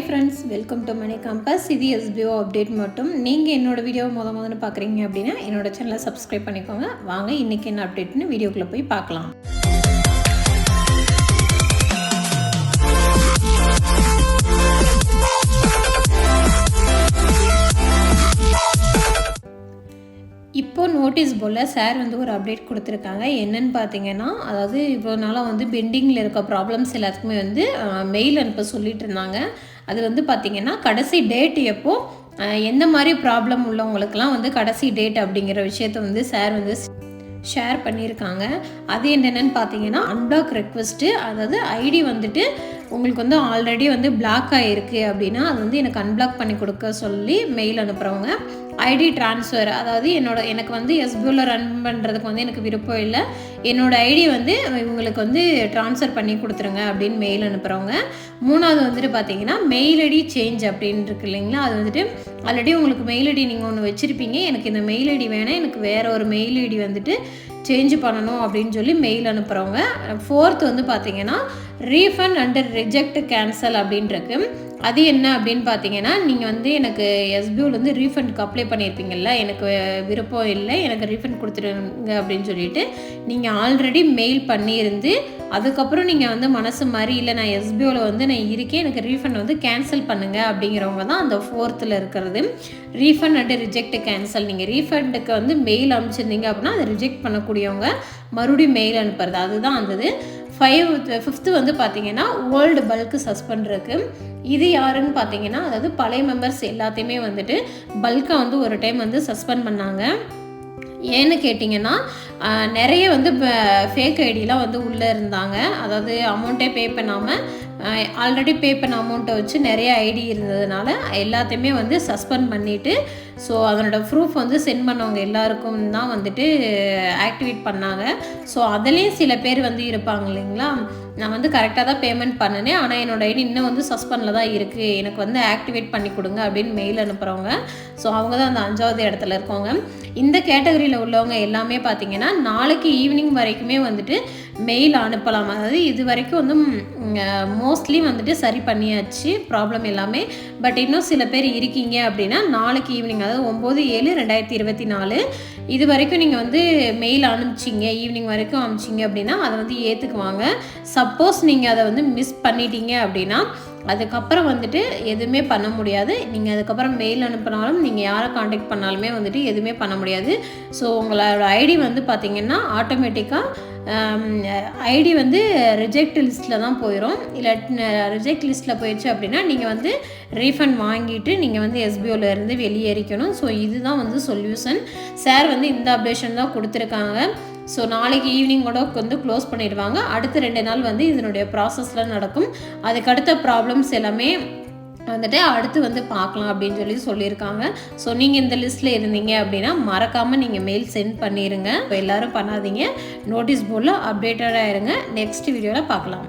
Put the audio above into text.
Hi friends welcome to Mani campus இது SPO update மட்டும். நீங்கள் என்னோட வீடியோவை முத முதல்ல பார்க்குறீங்க அப்படின்னா என்னோட சேனலை சப்ஸ்கிரைப் பண்ணிக்கோங்க. வாங்க இன்றைக்கி என்ன அப்டேட்னு வீடியோக்குள்ளே போய் பார்க்கலாம். நோட்டீஸ் போர்டில் சார் வந்து ஒரு அப்டேட் கொடுத்துருக்காங்க. என்னன்னு பார்த்தீங்கன்னா அதாவது இவ்வளோ நாளாக வந்து பெண்டிங்கில் இருக்க ப்ராப்ளம்ஸ் எல்லாத்துக்குமே வந்து மெயில் அனுப்ப சொல்லிட்டு இருந்தாங்க. அது வந்து பார்த்திங்கன்னா கடைசி டேட் எப்போ எந்த மாதிரி ப்ராப்ளம் உள்ளவங்களுக்கெல்லாம் வந்து கடைசி டேட் அப்படிங்கிற விஷயத்த வந்து சார் வந்து ஷேர் பண்ணியிருக்காங்க. அது என்னென்னு பார்த்தீங்கன்னா அன்பிளாக் ரெக்வஸ்ட்டு அதாவது ஐடி வந்துட்டு உங்களுக்கு வந்து ஆல்ரெடி வந்து பிளாக் ஆகிருக்கு அப்படின்னா அது வந்து எனக்கு அன்பிளாக் பண்ணி கொடுக்க சொல்லி மெயில் அனுப்புகிறவங்க ஐடி ட்ரான்ஸ்ஃபர் அதாவது என்னோட எனக்கு வந்து எஸ்பியூவில் ரன் பண்ணுறதுக்கு வந்து எனக்கு விருப்பம் இல்லை. என்னோட ஐடி வந்து இவங்களுக்கு வந்து ட்ரான்ஸ்ஃபர் பண்ணி கொடுத்துருங்க அப்படின்னு மெயில் அனுப்புகிறவங்க மூணாவது வந்துட்டு பார்த்தீங்கன்னா மெயில் ஐடி சேஞ்ச் அப்படின்னு இருக்கு இல்லைங்களா? அது வந்துட்டு ஆல்ரெடி உங்களுக்கு மெயில் ஐடி நீங்கள் ஒன்று வச்சுருப்பீங்க. எனக்கு இந்த மெயில் ஐடி வேணாம். எனக்கு வேறு ஒரு மெயில் ஐடி வந்துட்டு சேஞ்ச் பண்ணணும் அப்படின்னு சொல்லி மெயில் அனுப்புகிறவங்க ஃபோர்த் வந்து பார்த்தீங்கன்னா ரீஃபண்ட் அண்டர் ரிஜெக்ட் கேன்சல் அப்படின்ட்டுருக்கு அது என்ன அப்படின்னு பார்த்தீங்கன்னா நீங்கள் வந்து எனக்கு எஸ்பியூலேருந்து ரீஃபண்டுக்கு அப்ளை பண்ணியிருப்பீங்கல்ல எனக்கு விருப்பம் இல்லை எனக்கு ரீஃபண்ட் கொடுத்துருங்க அப்படின்னு சொல்லிட்டு நீங்கள் ஆல்ரெடி மெயில் பண்ணியிருந்து அதுக்கப்புறம் நீங்கள் வந்து மனசு மாதிரி இல்லை நான் எஸ்பிஓவில் வந்து நான் இருக்கேன் எனக்கு ரீஃபண்ட் வந்து கேன்சல் பண்ணுங்கள் அப்படிங்கிறவங்க தான் அந்த ஃபோர்த்தில் இருக்கிறது. ரீஃபண்ட் அண்ட் ரிஜெக்ட் கேன்சல் நீங்கள் ரீஃபண்டுக்கு வந்து மெயில் அனுப்பிச்சிருந்தீங்க அப்படின்னா அதை ரிஜெக்ட் பண்ணக்கூடியவங்க மறுபடியும் மெயில் அனுப்புறது. அதுதான் அந்த ஃபைவ் ஃபிஃப்த்து வந்து பார்த்தீங்கன்னா ஓல்டு பல்க்கு சஸ்பெண்ட் இருக்கு. இது யாருன்னு பார்த்தீங்கன்னா அதாவது பழைய மெம்பர்ஸ் எல்லாத்தையுமே வந்துட்டு பல்கை வந்து ஒரு டைம் வந்து சஸ்பெண்ட் பண்ணாங்க. ஏன்னு கேட்டிங்கன்னா நிறைய வந்து ஃபேக் ஐடிலாம் வந்து உள்ளே இருந்தாங்க. அதாவது அமௌண்ட்டே பே பண்ணாமல் ஆல்ரெடி பே பண்ண அமௌண்ட்டை வச்சு நிறைய ஐடி இருந்ததுனால எல்லாத்தையுமே வந்து சஸ்பெண்ட் பண்ணிவிட்டு ஸோ அதனோட ப்ரூஃப் வந்து சென்ட் பண்ணவங்க எல்லாருக்கும் தான் வந்துட்டு ஆக்டிவேட் பண்ணாங்க. ஸோ அதுலேயும் சில பேர் வந்து இருப்பாங்க இல்லைங்களா? நான் வந்து கரெக்டாக தான் பேமெண்ட் பண்ணினேன். ஆனால் என்னோட ஐடி இன்னும் வந்து சஸ்பெண்டில் தான் இருக்குது எனக்கு வந்து ஆக்டிவேட் பண்ணி கொடுங்க அப்படின்னு மெயில் அனுப்புகிறவங்க ஸோ அவங்க தான் அந்த அஞ்சாவது இடத்துல இருக்கவங்க. இந்த கேட்டகரியில் உள்ளவங்க எல்லாமே பார்த்தீங்கன்னா நாளைக்கு ஈவினிங் வரைக்குமே வந்துட்டு மெயில் அனுப்பலாம். அதாவது இது வரைக்கும் வந்து மோஸ்ட்லி வந்துட்டு சரி பண்ணியாச்சு. ப்ராப்ளம் எல்லாமே. பட் இன்னும் சில பேர் இருக்கீங்க அப்படின்னா நாளைக்கு ஈவினிங் அதாவது ஒம்பது ஏழு ரெண்டாயிரத்தி இருபத்தி நாலு இது வரைக்கும் நீங்கள் வந்து மெயில் அனுப்பிச்சிங்க ஈவினிங் வரைக்கும் அனுப்பிச்சிங்க அப்படின்னா அதை வந்து ஏற்றுக்குவாங்க சப்போஸ் நீங்கள் அதை வந்து மிஸ் பண்ணிட்டீங்க அப்படின்னா அதுக்கப்புறம் வந்துட்டு எதுவுமே பண்ண முடியாது. நீங்கள் அதுக்கப்புறம் மெயில் அனுப்பினாலும் நீங்கள் யாரை காண்டாக்ட் பண்ணாலுமே வந்துட்டு எதுவுமே பண்ண முடியாது. ஸோ உங்களோட ஐடி வந்து பார்த்தீங்கன்னா ஆட்டோமேட்டிக்காக ஐடி வந்து ரிஜெக்ட் லிஸ்ட்டில் தான் போயிடும் இல்லை ரிஜெக்ட் லிஸ்ட்டில் போயிடுச்சு அப்படின்னா நீங்கள் வந்து ரீஃபண்ட் வாங்கிட்டு நீங்கள் வந்து எஸ்பிஓலேருந்து வெளியேறிக்கணும். ஸோ இதுதான் வந்து சொல்யூஷன் சார் வந்து இந்த அப்டேஷன் தான் கொடுத்துருக்காங்க. ஸோ நாளைக்கு ஈவினிங்கோட வந்து க்ளோஸ் பண்ணிடுவாங்க. அடுத்த ரெண்டு நாள் வந்து இதனுடைய ப்ராசஸ்லாம் நடக்கும். அதுக்கு அடுத்த ப்ராப்ளம்ஸ் எல்லாமே வந்துட்டு அடுத்து வந்து பார்க்கலாம் அப்படின்னு சொல்லி சொல்லியிருக்காங்க. ஸோ நீங்கள் இந்த லிஸ்ட்டில் இருந்தீங்க அப்படின்னா மறக்காமல் நீங்கள் மெயில் சென்ட் பண்ணிடுங்க இப்போ எல்லாரும் பண்ணாதீங்க. நோட்டீஸ் போர்டில் அப்டேட்டடாக இருங்க. நெக்ஸ்ட் வீடியோவில் பார்க்கலாம்.